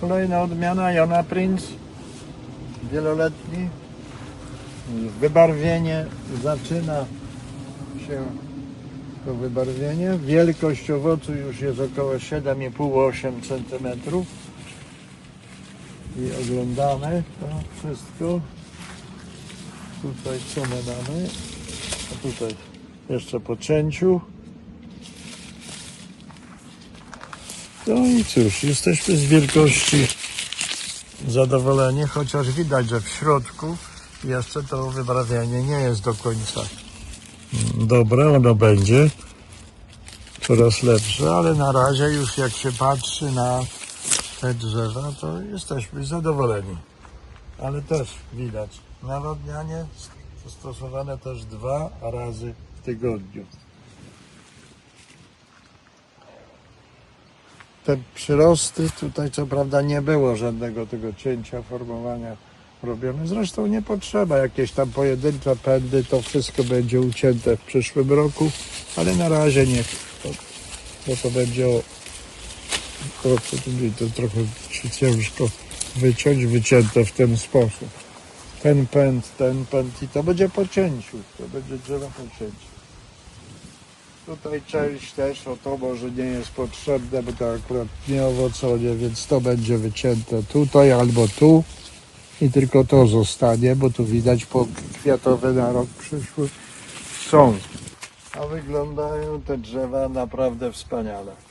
Kolejna odmiana Jona Prince, wieloletni. Wybarwienie zaczyna się to wybarwienie. Wielkość owocu już jest około 7,5-8 cm. I oglądamy to wszystko. Tutaj co my mamy? A tutaj jeszcze po cięciu. No i cóż, jesteśmy z wielkości zadowoleni, chociaż widać, że w środku jeszcze to wybrawianie nie jest do końca dobre. Ono będzie coraz lepsze, ale na razie już jak się patrzy na te drzewa, to jesteśmy zadowoleni. Ale też widać, nawodnianie stosowane też dwa razy w tygodniu. Te przyrosty tutaj co prawda nie było żadnego tego cięcia, formowania robione. Zresztą nie potrzeba jakieś tam pojedyncze pędy, to wszystko będzie ucięte w przyszłym roku, ale na razie nie, to, bo to będzie o, o mówię, to trochę ciężko wyciąć, wycięte w ten sposób. Ten pęd, ten pęd i to będzie po cięciu, to będzie drzewo po cięciu. Tutaj część też, o to może nie jest potrzebne, bo to akurat nie owoconie, więc to będzie wycięte tutaj albo tu i tylko to zostanie, bo tu widać po kwiatowe na rok przyszły są. A wyglądają te drzewa naprawdę wspaniale.